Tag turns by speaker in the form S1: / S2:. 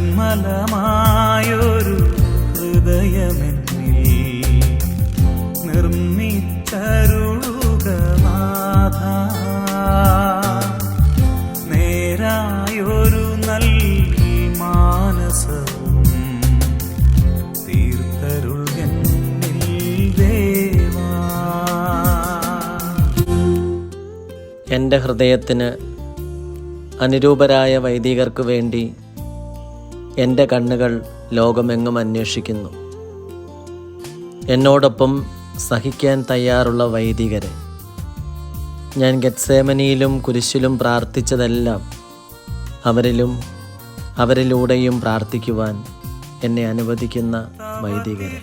S1: നിർമ്മലമായൊരു ഹൃദയമെന്നിൽ നിർമ്മിച്ചരുളുക നേരായൊരു നൽകി മാനസവും തീർത്തരുൾ എന്നിൽ ദേവാ.
S2: എന്റെ ഹൃദയത്തിന് അനുരൂപരായ വൈദികർക്ക് വേണ്ടി എന്റെ കണ്ണുകൾ ലോകമെങ്ങും അന്വേഷിക്കുന്നു. എന്നോടൊപ്പം സഹിക്കാൻ തയ്യാറുള്ള വൈദികരെ. ഞാൻ ഗത്സേമനിയിലും കുരിശിലും പ്രാർത്ഥിച്ചതെല്ലാം അവരിലും അവരിലൂടെയും പ്രാർത്ഥിക്കുവാൻ എന്നെ അനുവദിക്കുന്ന വൈദികരെ.